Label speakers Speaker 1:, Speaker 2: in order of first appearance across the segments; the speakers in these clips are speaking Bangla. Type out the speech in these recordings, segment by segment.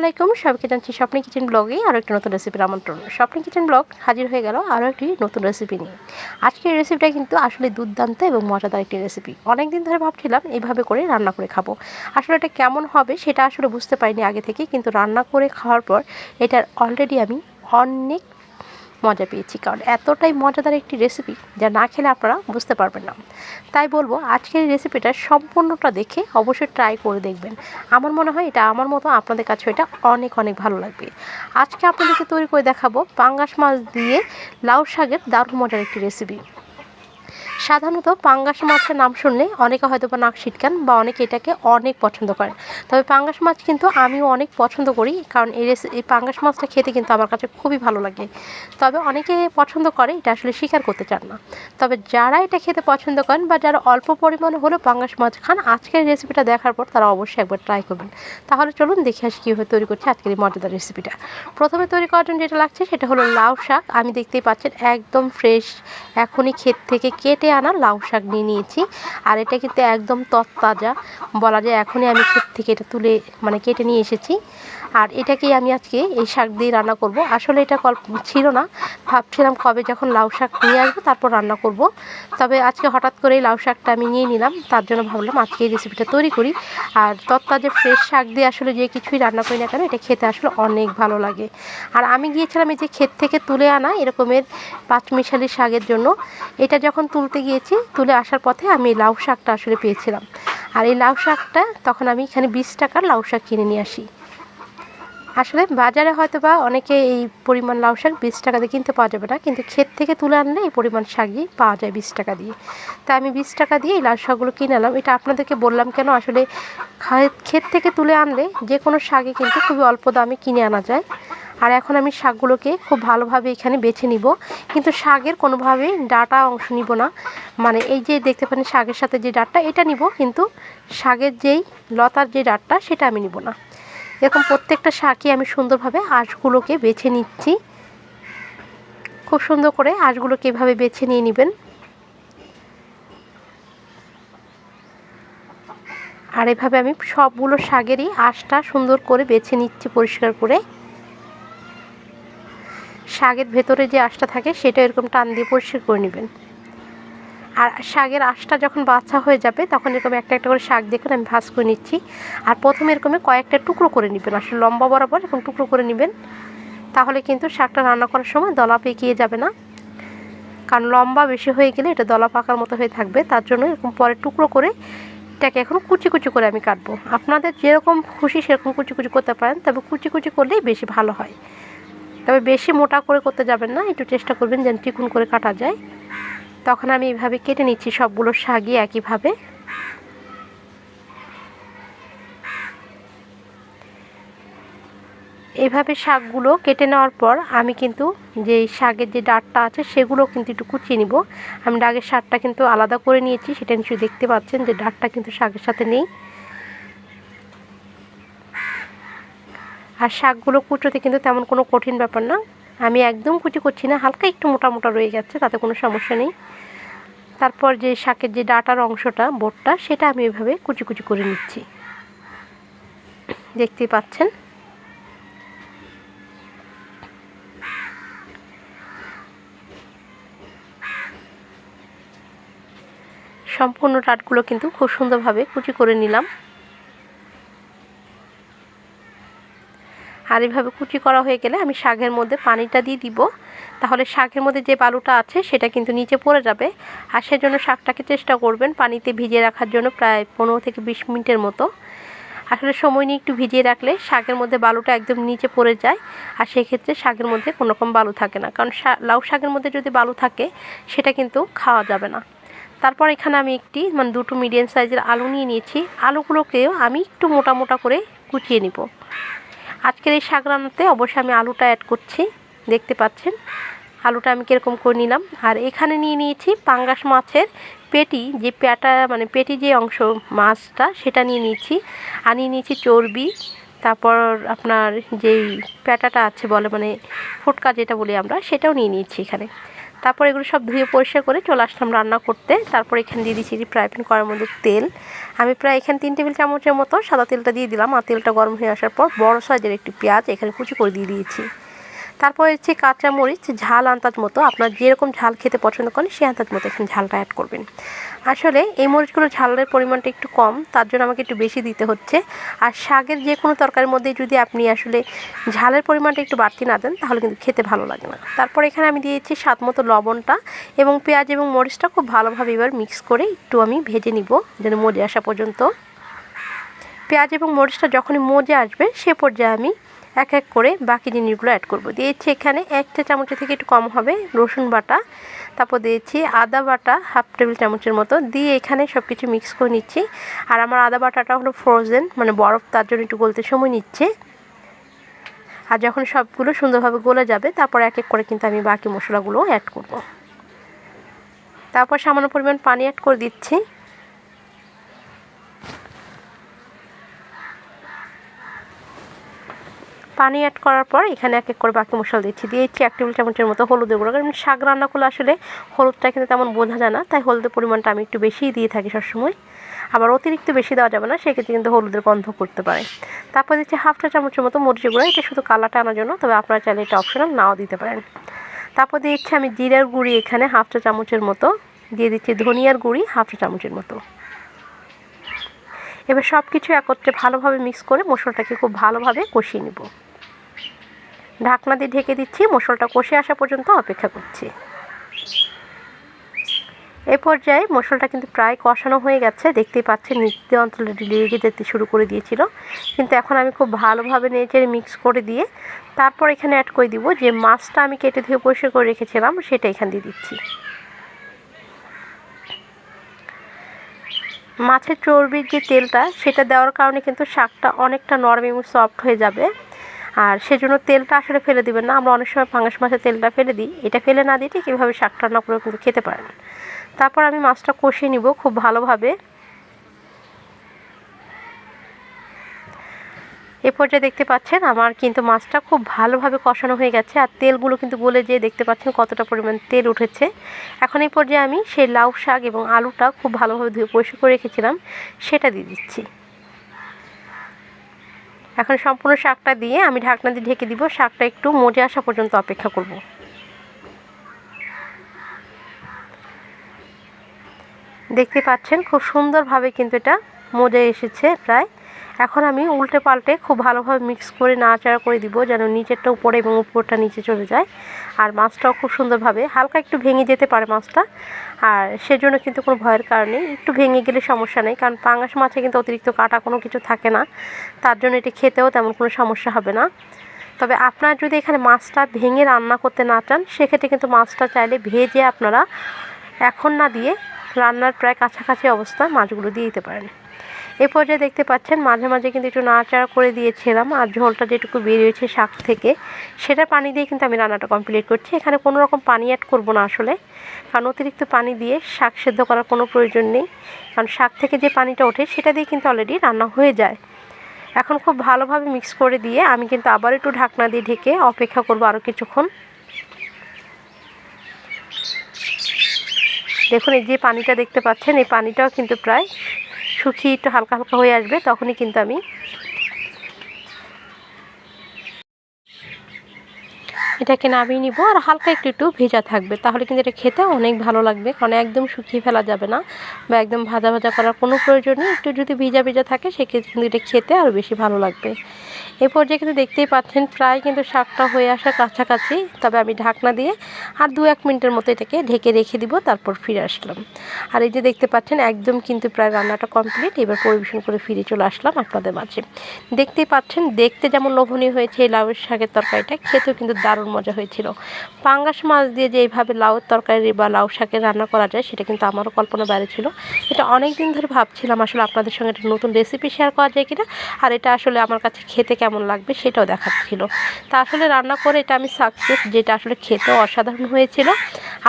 Speaker 1: সবাইকে জানছি স্বপ্নি কিচেন ব্লগে আরও একটি নতুন রেসিপির আমন্ত্রণ। স্বপ্নি কিচেন ব্লগ হাজির হয়ে গেল আরও একটি নতুন রেসিপি নিয়ে। আজকের রেসিপিটা কিন্তু আসলে দুর্দান্ত এবং মজাদার একটি রেসিপি। অনেক দিন ধরে ভাবছিলাম এইভাবে করে রান্না করে খাব। আসলে এটা কেমন হবে সেটা আসলে বুঝতে পারিনি আগে থেকে, কিন্তু রান্না করে খাওয়ার পর এটার অলরেডি আমি অনেক মজা পেয়েছি, কারণ এতটাই মজাদার একটি রেসিপি যা না খেলে আপনারা বুঝতে পারবেন না। তাই বলব, আজকের রেসিপিটা সম্পূর্ণটা দেখে অবশ্যই ট্রাই করে দেখবেন। আমার মনে হয় এটা আমার মতো আপনাদের কাছে এটা অনেক অনেক ভালো লাগবে। আজকে আপনাদেরকে তৈরি করে দেখাবো পাঙ্গাস মাছ দিয়ে লাউ শাকের দারুণ মজার একটি রেসিপি সাধারণত পাঙ্গাস মাছের নাম শুনলে অনেকে হয়তো বা নাক ছিটকান বা অনেকে এটাকে অনেক পছন্দ করেন। তবে পাঙ্গাস মাছ কিন্তু আমিও অনেক পছন্দ করি কারণ এই রেসি- এই পাঙ্গাস মাছটা খেতে কিন্তু আমার কাছে খুবই ভালো লাগে। তবে অনেকে পছন্দ করে এটা আসলে স্বীকার করতে চান না। তবে যারা এটা খেতে পছন্দ করেন বা যারা অল্প পরিমাণে হলেও পাঙ্গাস মাছ খান, আজকের রেসিপিটা দেখার পর তারা অবশ্যই একবার ট্রাই করবেন। তাহলে চলুন দেখে আসি কীভাবে তৈরি করছি আজকের এই মজাদার রেসিপিটা প্রথমে তৈরি করার জন্য যেটা লাগছে সেটা হলো লাউ শাক। আমি দেখতেই পাচ্ছেন একদম ফ্রেশ এখনই ক্ষেত থেকে কেটে আনা লাউ শাক নিয়ে নিয়েছি। আর এটা কিন্তু একদম তত্তাজা বলা যায় এখনই আমি ক্ষেত থেকে এটা তুলে মানে কেটে নিয়ে এসেছি। আর এটাকেই আমি আজকে এই শাক দিয়ে রান্না করব। আসলে এটা কল্প ছিল না। ভাবছিলাম কবে যখন লাউ শাক নিয়ে আসব, তারপর রান্না করব। তবে আজকে হঠাৎ করে এই লাউ শাকটা আমি নিয়ে নিলাম। তার জন্য ভাবলাম আজকে এই রেসিপিটা তৈরি করি। আর তত্তাজা ফ্রেশ শাক দিয়ে আসলে যে কিছুই রান্না করি না কেন, এটা খেতে আসলে অনেক ভালো লাগে। আর আমি গিয়েছিলাম এই যে ক্ষেত থেকে তুলে আনা এরকমের পাঁচমিশালি শাকের জন্য। এটা যখন তুলতে গিয়েছি, তুলে আসার পথে আমি লাউ শাকটা আসলে পেয়েছিলাম। আর এই লাউ শাকটা তখন আমি এখানে বিশ টাকার লাউ শাক কিনে নিয়ে আসি। আসলে বাজারে হয়তো বা অনেকে এই পরিমাণ লাউ শাক বিশ টাকা দিয়ে কিনতে পাওয়া যাবে না, কিন্তু ক্ষেত থেকে তুলে আনলে এই পরিমাণ শাকই পাওয়া যায় বিশ টাকা দিয়ে। তাই আমি বিশ টাকা দিয়ে এই লাউ শাকগুলো কিনে আনলাম এটা আপনাদেরকে বললাম কেন? আসলে ক্ষেত থেকে তুলে আনলে যে কোনো শাকই কিন্তু খুবই অল্প দামে কিনে আনা যায়। আর এখন আমি শাকগুলোকে খুব ভালোভাবে এখানে বেছে নিব। কিন্তু শাকের কোনোভাবেই ডাটা অংশ নিব না। মানে এই যে দেখতে পারেন শাকের সাথে যে ডাঁটটা, এটা নিব, কিন্তু শাকের যেই লতার যে ডাঁটটা, সেটা আমি নিব না। এরকম প্রত্যেকটা শাকই আমি সুন্দরভাবে আঁশগুলোকে বেছে নিচ্ছি। খুব সুন্দর করে আঁশগুলোকে এভাবে বেছে নিয়ে নেবেন। আর এভাবে আমি সবগুলো শাকেরই আঁশটা সুন্দর করে বেছে নিচ্ছি পরিষ্কার করে। শাকের ভেতরে যে আঁশটা থাকে সেটা এরকম টান দিয়ে পরিষ্কার করে নেবেন। আর শাকের আঁশটা যখন বাছা হয়ে যাবে, তখন এরকম একটা একটা করে শাক দেখুন, আমি ভাজ করে নিচ্ছি। আর প্রথমে এরকম কয়েকটা টুকরো করে নেবেন, আসলে লম্বা বরাবর এরকম টুকরো করে নেবেন। তাহলে কিন্তু শাকটা রান্না করার সময় দলা পেকিয়ে যাবে না। কারণ লম্বা বেশি হয়ে গেলে এটা দলা পাকার মতো হয়ে থাকবে, তার জন্য এরকম পরে টুকরো করে এটাকে এখন কুচি কুচি করে আমি কাটবো। আপনাদের যেরকম খুশি সেরকম কুচি কুচি করতে পারেন, তবে কুচি কুচি করলেই বেশি ভালো হয়। তবে বেশি মোটা করে করতে যাবেন না, একটু চেষ্টা করবেন যেন চিকুন করে কাটা যায়। তখন আমি এইভাবে কেটে নিচ্ছি সবগুলো শাগই একইভাবে। এইভাবে শাকগুলো কেটে নেওয়ার পর আমি কিন্তু যে শাকের যে ডাঁটটা আছে সেগুলো কিন্তু একটু কুচিয়ে নিব। আমি ডাগের শাকটা কিন্তু আলাদা করে নিয়েছি, সেটা নিশ্চয়ই দেখতে পাচ্ছেন যে ডাঁটটা কিন্তু শাকের সাথে নেই। আর শাকগুলো কুচোতে কিন্তু তেমন কোনো কঠিন ব্যাপার না। আমি একদম কুচি করছি না, হালকা একটু মোটা মোটা রয়ে যাচ্ছে, তাতে কোনো সমস্যা নেই। তারপর যে শাকের যে ডাটার অংশটা, বোটটা, সেটা আমি এভাবে কুচি কুচি করে নিচ্ছি। দেখতেই পাচ্ছেন? সম্পূর্ণ ডাটগুলো কিন্তু খুব সুন্দরভাবে কুচি করে নিলাম। আর এইভাবে কুচি করা হয়ে গেলে আমি শাকের মধ্যে পানিটা দিয়ে দিব। তাহলে শাকের মধ্যে যে বালুটা আছে সেটা কিন্তু নিচে পড়ে যাবে। আর সেজন্য শাকটাকে চেষ্টা করবেন পানিতে ভিজিয়ে রাখার জন্য প্রায় পনেরো থেকে বিশ মিনিটের মতো। আসলে সময় নিয়ে একটু ভিজিয়ে রাখলে শাকের মধ্যে বালুটা একদম নিচে পড়ে যায়। আর সেক্ষেত্রে শাকের মধ্যে কোনো রকম বালু থাকে না। কারণ লাউ শাকের মধ্যে যদি বালু থাকে, সেটা কিন্তু খাওয়া যাবে না। তারপর এখানে আমি একটি মানে দুটো মিডিয়াম সাইজের আলু নিয়ে নিয়েছি। আলুগুলোকেও আমি একটু মোটা মোটা করে কুচিয়ে নিব। আজকের এই শাক রান্নাতে অবশ্যই আমি আলুটা অ্যাড করছি, দেখতে পাচ্ছেন। আলুটা আমি কীরকম করে নিলাম। আর এখানে নিয়ে নিয়েছি পাঙ্গাস মাছের পেটি, যে পেটা মানে পেটি যে অংশ মাছটা, সেটা নিয়ে নিয়েছি। আর নিয়ে নিয়েছি চর্বি, তারপর আপনার যেই পেটাটা আছে বলে মানে ফুটকা যেটা বলি আমরা, সেটাও নিয়ে নিয়েছি এখানে। তারপর এগুলো সব ধুয়ে পরিষ্কার করে চলে আসলাম রান্না করতে। তারপর এখানে দিয়ে দিচ্ছি ফ্রাই প্যান করার মধ্যে তেল। আমি প্রায় এখানে তিন টেবিল চামচের মতো সাদা তেলটা দিয়ে দিলাম। আর তেলটা গরম হয়ে আসার পর বড় সাইজের একটি পেঁয়াজ এখানে কুচি করে দিয়ে দিয়েছি। তারপর হচ্ছে কাঁচা মরিচ, ঝাল আন্দাজ মতো। আপনার যেরকম ঝাল খেতে পছন্দ করেন, সেই আন্দাজ মতো এখানে ঝালটা অ্যাড করবেন। আসলে এই মরিচগুলো ঝালের পরিমাণটা একটু কম, তার জন্য আমাকে একটু বেশি দিতে হচ্ছে। আর শাকের যে কোনো তরকারির মধ্যে যদি আপনি আসলে ঝালের পরিমাণটা একটু বাড়তি না দেন, তাহলে কিন্তু খেতে ভালো লাগে না। তারপর এখানে আমি দিয়েছি স্বাদ মতো লবণটা এবং পেঁয়াজ এবং মরিচটা খুব ভালোভাবে এবার মিক্স করে একটু আমি ভেজে নিব, যেন মজে আসা পর্যন্ত। পেঁয়াজ এবং মরিচটা যখনই মজে আসবে, সে পর্যায়ে আমি এক এক করে বাকি জিনিসগুলো অ্যাড করব। দিয়েছি এখানে একটা চামচের থেকে একটু কম হবে, রসুন বাটা, তারপর দিয়েছি আদা বাটা হাফ টেবিল চামচের মতো। দিয়ে এখানে সব কিছু মিক্স করে নিচ্ছি। আর আমার আদা বাটাটা হলো ফ্রোজেন মানে বরফ, তার জন্য একটু গলতে সময় নিচ্ছে। আর যখন সবগুলো সুন্দরভাবে গলে যাবে, তারপর এক এক করে কিন্তু আমি বাকি মশলাগুলো অ্যাড করব। তারপর সামান্য পরিমাণ পানি অ্যাড করে দিচ্ছি। পানি অ্যাড করার পর এখানে এক এক করে বাকি মশলা দিচ্ছি। দিয়েছি এক টেবিল চামচের মতো হলুদের গুঁড়ো। কারণ শাক রান্না করলে আসলে হলুদটা কিন্তু তেমন বোঝা যায় না। তাই হলুদের পরিমাণটা আমি একটু বেশিই দিয়ে থাকি সবসময়। আবার অতিরিক্ত বেশি দেওয়া যাবে না, সেক্ষেত্রে কিন্তু হলুদের গন্ধ করতে পারে। তারপর দিচ্ছি হাফ চা চামচের মতো মরিচ গুঁড়ো। এটা শুধু কালারটা আনার জন্য, তবে আপনারা চাইলে এটা অপশনাল নাও দিতে পারেন। তারপর দিচ্ছি আমি জিরার গুঁড়ি এখানে হাফ চা চামচের মতো। দিয়ে দিচ্ছি ধনিয়ার গুঁড়ি হাফ চা চামচের মতো। এবার সব কিছু একত্রে ভালোভাবে মিক্স করে মশলাটাকে খুব ভালোভাবে কষিয়ে নেব। ঢাকনা দিয়ে ঢেকে দিচ্ছি, মশলাটা কষে আসা পর্যন্ত অপেক্ষা করছি। এ পর্যায়ে মশলাটা কিন্তু প্রায় কষানো হয়ে গেছে, দেখতেই পাচ্ছেন নিত্য অঞ্চলে লেগে যেতে শুরু করে দিয়েছিল। কিন্তু এখন আমি খুব ভালোভাবে নেড়ে মিক্স করে দিয়ে তারপর এখানে অ্যাড করে দিব যে মাছটা আমি কেটে ধুয়ে পরিষ্কার করে রেখেছিলাম, সেটা এখান দিয়ে দিচ্ছি। মাছের চর্বির যে তেলটা, সেটা দেওয়ার কারণে কিন্তু শাকটা অনেকটা নরম এবং সফট হয়ে যাবে। আর সেজন্য তেলটা আসলে ফেলে দিবেন না। আমরা অনেক সময় পাঙাশ মাছের তেলটা ফেলে দিই। এটা ফেলে না দিয়ে ঠিক এভাবে শাক রান্না করে কিন্তু খেতে পারেন। তারপর আমি মাছটা কষিয়ে নিব খুব ভালোভাবে। এ পর্যায়ে দেখতে পাচ্ছেন আমার কিন্তু মাছটা খুব ভালোভাবে কষানো হয়ে গেছে আর তেলগুলো কিন্তু গলে যেয়ে দেখতে পাচ্ছেন কতটা পরিমাণ তেল উঠেছে। এখন এই পর্যায়ে আমি সেই লাউ শাক এবং আলুটা খুব ভালোভাবে ধুয়ে পরিষ্কার করে রেখেছিলাম, সেটা দিয়ে দিচ্ছি। এখন সম্পূর্ণ শাকটা দিয়ে আমি ঢাকনা দিয়ে ঢেকে দিব। শাকটা একটু মজে আসা পর্যন্ত অপেক্ষা করব। দেখতে পাচ্ছেন খুব সুন্দরভাবে কিন্তু এটা মজে এসেছে প্রায়। এখন আমি উল্টে পাল্টে খুব ভালোভাবে মিক্স করে নাড়াচাড়া করে দিব যেন নিচেরটা উপরে এবং উপরটা নিচে চলে যায়। আর মাছটাও খুব সুন্দরভাবে হালকা একটু ভেঙে যেতে পারে মাছটা। আর সেজন্য কিন্তু কোনো ভয়ের কারণে একটু ভেঙে গেলে সমস্যা নেই, কারণ পাঙাশ মাছে কিন্তু অতিরিক্ত কাটা কোনো কিছু থাকে না। তার জন্য এটি খেতেও তেমন কোনো সমস্যা হবে না। তবে আপনার যদি এখানে মাছটা ভেঙে রান্না করতে না চান, সেক্ষেত্রে কিন্তু মাছটা চাইলে ভেজে আপনারা এখন না দিয়ে রান্নার প্রায় কাছাকাছি অবস্থা মাছগুলো দিয়ে দিতে পারেন। এ পর্যায়ে দেখতে পাচ্ছেন মাঝে মাঝে কিন্তু একটু নাড়াচাড়া করে দিয়েছিলাম আর ঝোলটা যেটুকু বেরিয়েছে শাক থেকে, সেটা পানি দিয়ে কিন্তু আমি রান্নাটা কমপ্লিট করছি। এখানে কোনো রকম পানি অ্যাড করব না আসলে, কারণ অতিরিক্ত পানি দিয়ে শাক সেদ্ধ করার কোনো প্রয়োজন নেই। কারণ শাক থেকে যে পানিটা ওঠে, সেটা দিয়ে কিন্তু অলরেডি রান্না হয়ে যায়। এখন খুব ভালোভাবে মিক্স করে দিয়ে আমি কিন্তু আবার একটু ঢাকনা দিয়ে ঢেকে অপেক্ষা করব আরও কিছুক্ষণ। দেখুন এই যে পানিটা দেখতে পাচ্ছেন, এই পানিটাও কিন্তু প্রায় শুকিয়ে একটু হালকা হালকা হয়ে আসবে, তখনই কিন্তু আমি এটাকে নামিয়ে নিব। আর হালকা একটু একটু ভেজা থাকবে, তাহলে কিন্তু এটা খেতে অনেক ভালো লাগবে, কারণ একদম শুকিয়ে ফেলা যাবে না বা একদম ভাজা ভাজা করার কোনো প্রয়োজন নেই। একটু যদি ভিজা ভিজা থাকে, সেক্ষেত্রে কিন্তু এটা খেতে আরও বেশি ভালো লাগবে। এ পর্যায়ে কিন্তু দেখতেই পাচ্ছেন প্রায় কিন্তু শাকটা হয়ে আসা কাছাকাছি। তবে আমি ঢাকনা দিয়ে আর দু এক মিনিটের মতো এটাকে ঢেকে রেখে দিব, তারপর ফিরে আসলাম। আর এই যে দেখতে পাচ্ছেন, একদম কিন্তু প্রায় রান্নাটা কমপ্লিট এবার পরিবেশন করে ফিরে চলে আসলাম আপনাদের মাঝে। দেখতেই পাচ্ছেন, দেখতে যেমন লোভনীয় হয়েছে এই লাউয়ের শাকের তরকারিটা, খেতেও কিন্তু দারুণ মজা হয়েছিল। পাঙ্গাস মাছ দিয়ে যে এইভাবে লাউয়ের তরকারি বা লাউ শাকের রান্না করা যায়, সেটা কিন্তু আমারও কল্পনা বাইরে ছিল। এটা অনেক দিন ধরে ভাবছিলাম আসলে আপনাদের সঙ্গে একটা নতুন রেসিপি শেয়ার করা যায় কিনা, আর এটা আসলে আমার কাছে খেতে কেমন লাগবে সেটাও দেখাচ্ছিল। তা আসলে রান্না করে এটা আমি সাকসেস যেটা আসলে খেতেও অসাধারণ হয়েছিল।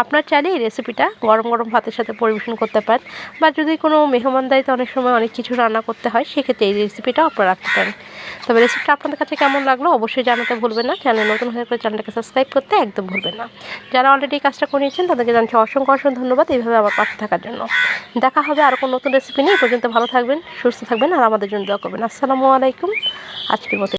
Speaker 1: আপনার চাইলে এই রেসিপিটা গরম গরম ভাতের সাথে পরিবেশন করতে পারেন বা যদি কোনো মেহমানদারিতে অনেক সময় অনেক কিছু রান্না করতে হয়, সেক্ষেত্রে এই রেসিপিটাও আপনারা রাখতে পারেন। তবে রেসিপিটা আপনাদের কাছে কেমন লাগল অবশ্যই জানাতে ভুলবেন না। চ্যানেল নতুন হয়ে করে চ্যানেলটাকে সাবস্ক্রাইব করতে একদম ভুলবেন না। যারা অলরেডি কাজটা করে নিয়েছেন তাদেরকে জানছি অসংখ্য অসংখ্য ধন্যবাদ এইভাবে আমার পাশে থাকার জন্য। দেখা হবে আর কোনো নতুন রেসিপি নিয়ে। পর্যন্ত ভালো থাকবেন, সুস্থ থাকবেন আর আমাদের জন্য দোয়া করবেন। আসসালামু আলাইকুম। আজকের মতো